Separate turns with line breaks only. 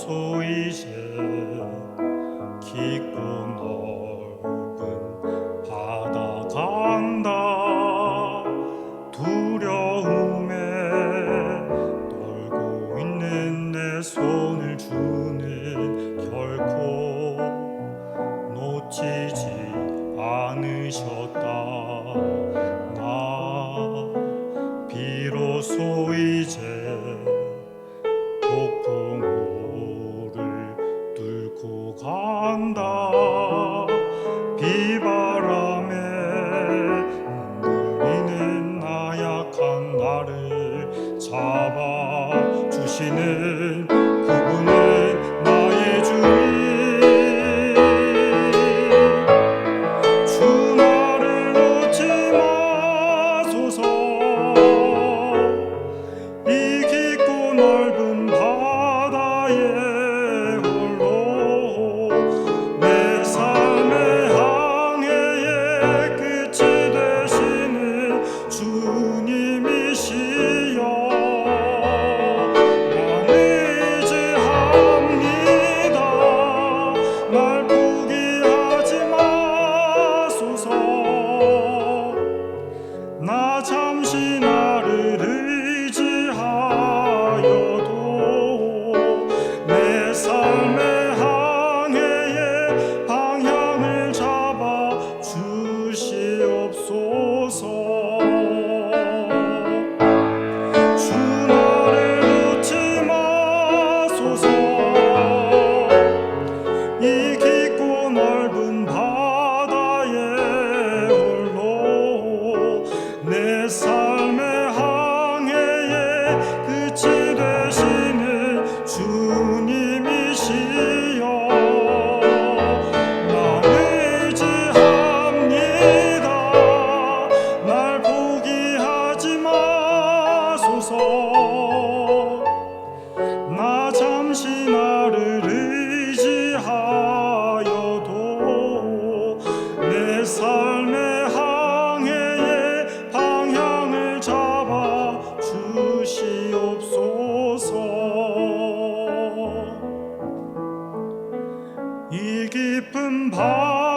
없소 이제 깊고 넓은 바다 간다. 두려움에 떨고 있는 내 손을 주 비바람에 흔들리는 나약한 나를 잡아 주시는 삶의 항해에 방향을 잡아 주시옵소서. 이 깊은 밤